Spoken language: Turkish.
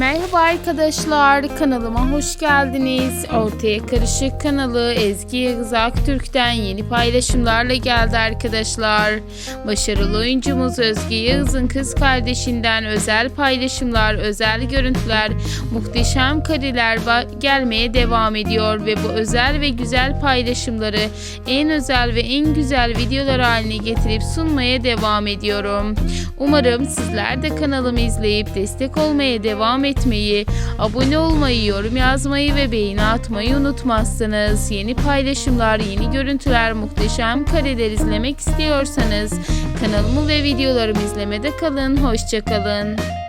Merhaba arkadaşlar, kanalıma hoş geldiniz. Ortaya Karışık kanalı Ezgi Yağız Aktürk'ten yeni paylaşımlarla geldi arkadaşlar. Başarılı oyuncumuz Özge Yağız'ın kız kardeşinden özel paylaşımlar, özel görüntüler, muhteşem kareler gelmeye devam ediyor ve bu özel ve güzel paylaşımları en özel ve en güzel videolar haline getirip sunmaya devam ediyorum. Umarım sizler de kanalımı izleyip destek olmaya devam etmeyi, abone olmayı, yorum yazmayı ve beğeni atmayı unutmazsınız. Yeni paylaşımlar, yeni görüntüler, muhteşem kareler izlemek istiyorsanız kanalımı ve videolarımı izlemede kalın. Hoşçakalın.